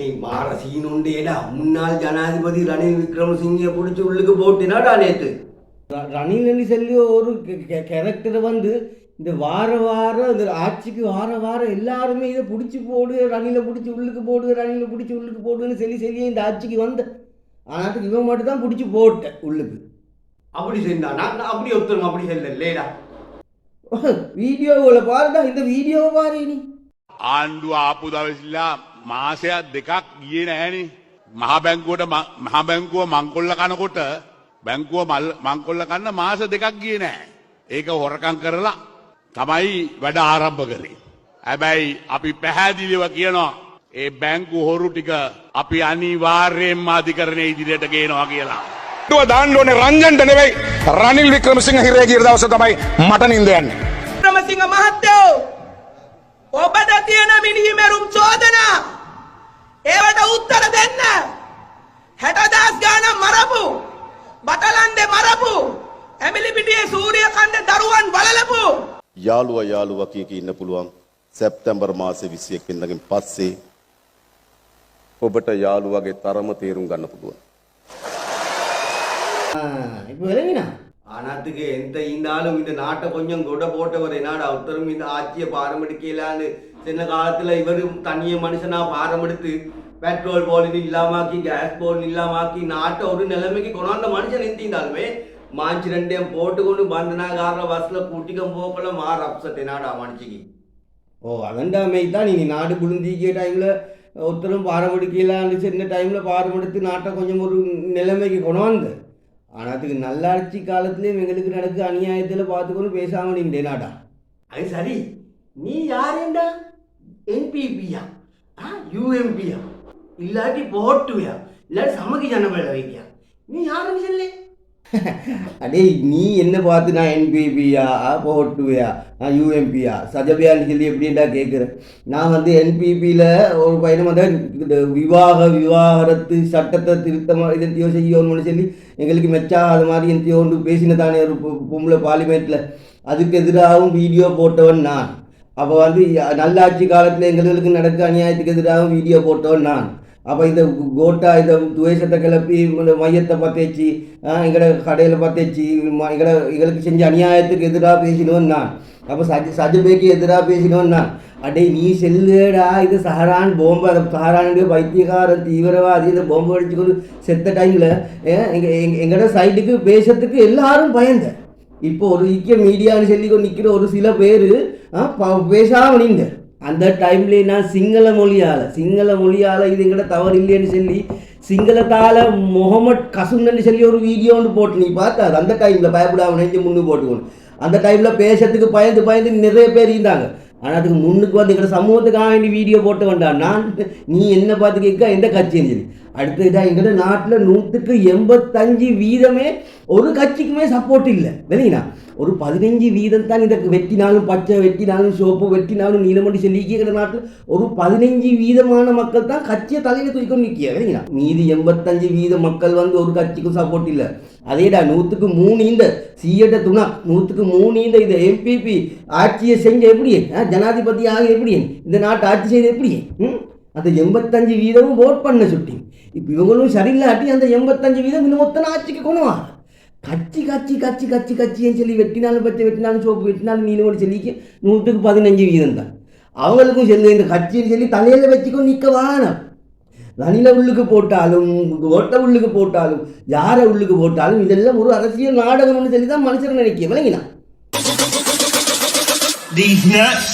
டேய் மாற சீன் உண்டேடா முன்னாள் ஜனாதிபதி ரணில் விக்ரமசிங்கே பிடிச்சி உள்ளுக்கு போட்டினாடா நேற்று ரணிலனு சொல்லி ஒரு கேரக்டர் வந்து இந்த வார வாரம் இந்த ஆட்சிக்கு வார வாரம் எல்லாருமே இதை பிடிச்சி போடு ரணில பிடிச்சி உள்ளுக்கு போடு ரணில பிடிச்சி உள்ளுக்கு போடுன்னு சொல்லி சொல்லி இந்த ஆட்சிக்கு வந்த. ஆனால் இவன் மட்டும் தான் பிடிச்சி போட்டேன் உள்ளுக்கு. அப்படி செஞ்சா நான் அப்படி ஒத்துருங்க அப்படி செல்ல இல்லையா வீடியோவில் பாருடா இந்த வீடியோவை பாரு நீ ஆண்டு ஆப்புதாவில்லாம் මාසයක් දෙකක් ගියේ නෑනේ. මහ බැංකුවට මහ බැංකුව මංකොල්ල කනකොට බැංකුව මල් මංකොල්ල කන්න මාස දෙකක් ගියේ නෑ. ඒක හොරකං කරලා තමයි වැඩ ආරම්භ කරේ. හැබැයි අපි පැහැදිලිව කියනවා ඒ බැංකු හොරු ටික අපි අනිවාර්යෙන්ම අධිකරණය ඉදිරියට ගේනවා කියලා. ටුව දාන්න ඕනේ රංජන්ට නෙවෙයි රනිල් වික්‍රමසිංහ හිරේ ගිය දවස තමයි මට නින්ද යන්නේ. වික්‍රමසිංහ මහත්තයෝ ඔබට තියෙන මිනිහිමැරුම් චෝදනා ඒවට උත්තර දෙන්න හැටදස් ගානම් මරපු බටලන්දෙ මරපු ඇමිලිපිටියේ සූරිය කණ්ඩ දරුවන් බලලපු යාළුව යාළුව කිය කී ඉන්න පුළුවන් සැප්තැම්බර් මාසේ 21 වෙනිදාගෙන් පස්සේ ඔබට යාළුවගේ තරම තේරුම් ගන්න පුළුවන්. இப்போ விளங்கினா ஆனாத்துக்கு எந்த ஈந்தாலும் இந்த நாட்டை கொஞ்சம் கொடை போட்டவர் என்னடா ஒருத்தரும் இந்த ஆட்சியை பாரமெடுக்கலான்னு சின்ன காலத்தில் இவரும் தனிய பாரம் எடுத்து பெட்ரோல் போலின் இல்லாமாக்கி கேஸ் போலின் இல்லாமாக்கி நாட்டை ஒரு நிலைமைக்கு கொண்டாந்த மனுஷன் எந்திருந்தாலுமே மாஞ்சி ரெண்டையும் போட்டுக்கொண்டு பந்தனாகார பஸ்ஸில் கூட்டிக்கம் போக்கல மாற அப்சட் என்னடா மனுஷிக்கு? ஓ அதண்டா மெய் தான். நீ நாடு புழுந்திக்கிய டைமில் ஒருத்தரும் பாரமெடுக்கலான்னு சின்ன டைமில் பாரமெடுத்து நாட்டை கொஞ்சம் ஒரு நிலைமைக்கு கொண்டாந்து ஆனால் அதுக்கு நல்லாட்சி காலத்துலேயும் எங்களுக்கு நடக்க அநியாயத்தில் பார்த்துக்கொண்டு பேசாமல் நீங்கள் நாடா அது சரி. நீ யாருண்டா என்பிபியா யூஎம்பியா இல்லாட்டி போட்டுவியா இல்லாட்டி சமக்கு ஜனபல வைக்கியா நீ யாரும் சொல்லு? அடே நீ என்ன பார்த்து நான் என்பிபியா போட்டுவியா நான் யூஎம்பியா சஜபியான்னு சொல்லி எப்படின்டா கேட்குறேன் நான் வந்து என்பிபியில் ஒரு பையனை வந்து இந்த விவாக விவாகரத்து சட்டத்தை திருத்தமாக இதத்தையோ செய்யணும்னு சொல்லி எங்களுக்கு மெச்சா அது மாதிரி எந்தையோ ஒன்று பேசினதானே ஒரு பொம்பளை பார்லிமெண்ட்டில் அதுக்கு எதிராகவும் வீடியோ போட்டவன் நான். அப்போ வந்து நல்லாட்சி காலத்தில் எங்களுக்கு நடக்க அநியாயத்துக்கு எதிராகவும் வீடியோ போட்டோம் நான். அப்போ இந்த கோட்டா இந்த துவேஷத்தை கிளப்பி மையத்தை பற்றேச்சு எங்களை கடையில் பற்றேச்சு எங்களை எங்களுக்கு செஞ்ச அநியாயத்துக்கு எதிராக பேசினோம் நான். அப்போ சஜ சஜபேக்கு எதிராக பேசினோம் நான். அடே நீ செல்லுடா இது சஹரான் போம்பு அதை சஹரானுடைய பைத்தியக்காரன் தீவிரவாதி இந்த போம்பு அடிச்சுக்கொண்டு செத்த டைமில் எங்கள் எங்களோட சைட்டுக்கு பேசுறதுக்கு எல்லாரும் பயந்த. இப்போ ஒரு ஈக்கிய மீடியான்னு சொல்லி கொண்டு நிற்கிற ஒரு சில பேர் பேசாமல் நீங்க அந்த டைம்ல நான் சிங்கள மொழியால். சிங்கள மொழியால் இது எங்கிட்ட தவறு இல்லைன்னு சொல்லி சிங்களத்தால் முகமட் கசுன்னு சொல்லி ஒரு வீடியோ ஒன்று போட்டு நீ பார்த்தா அது அந்த டைமில் பயப்படாமல் நெஞ்சு முன்னு போட்டுக்கணும் அந்த டைமில் பேசுறதுக்கு பயந்து பயந்து நிறைய பேர் இருந்தாங்க. ஆனால் அதுக்கு முன்னுக்கு வந்து எங்களோட சமூகத்துக்காக வேண்டி வீடியோ போட்டு வேண்டாம் நான் நீ என்ன பார்த்து கேட்க எந்த கட்சின்னு சொல்லி. அடுத்ததா எங்களோட நாட்டில் நூற்றுக்கு எண்பத்தஞ்சு வீதமே ஒரு கட்சிக்குமே சப்போர்ட் இல்லை வெளியினா ஒரு பதினஞ்சு வீதம் தான் இந்த வெட்டினாலும் பச்சை வெட்டினாலும் சோப்பு வெட்டினாலும் நீலமண்டி சொல்லி எங்களோட நாட்டில் ஒரு பதினஞ்சு வீதமான மக்கள் தான் கட்சியை தலையில் தூக்கிக்கொண்டு நிற்கிய வெளியினா மீதி எண்பத்தஞ்சு வீத மக்கள் வந்து ஒரு கட்சிக்கும் சப்போர்ட் இல்லை. அதேடா நூற்றுக்கு மூணு இந்த சிஎட்ட துணா நூற்றுக்கு மூணு இந்த இது எம்பிபி ஆட்சியை செஞ்ச எப்படி? ஜனாதிபதி ஆக எப்படி? இந்த நாட்டு ஆட்சி செய்த எப்படி? அந்த எண்பத்தஞ்சு வீதமும் ஓட் பண்ண சுட்டி இப்போ இவங்களும் சரியில்லாட்டி அந்த எண்பத்தஞ்சு வீதம் இன்னும் மொத்தம் ஆட்சிக்கு கொண்டு கட்சி கட்சி கட்சி கட்சி கட்சின்னு சொல்லி வெட்டினாலும் பச்சை வெட்டினாலும் சோப்பு வெட்டினாலும் நீலமணி சொல்லிக்கு நூற்றுக்கு பதினஞ்சு வீதம் தான் அவங்களுக்கும் செல்லு இந்த கட்சின்னு சொல்லி தலையில் வச்சுக்கோ நிற்க வானம் ரணில உள்ளுக்கு போட்டாலும் ஓட்ட உள்ளுக்கு போட்டாலும் யாரை உள்ளுக்கு போட்டாலும் இதெல்லாம் ஒரு அரசியல் நாடகம்னு சொல்லி தான் மனுஷன் நினைக்க விளங்கினா These nuts,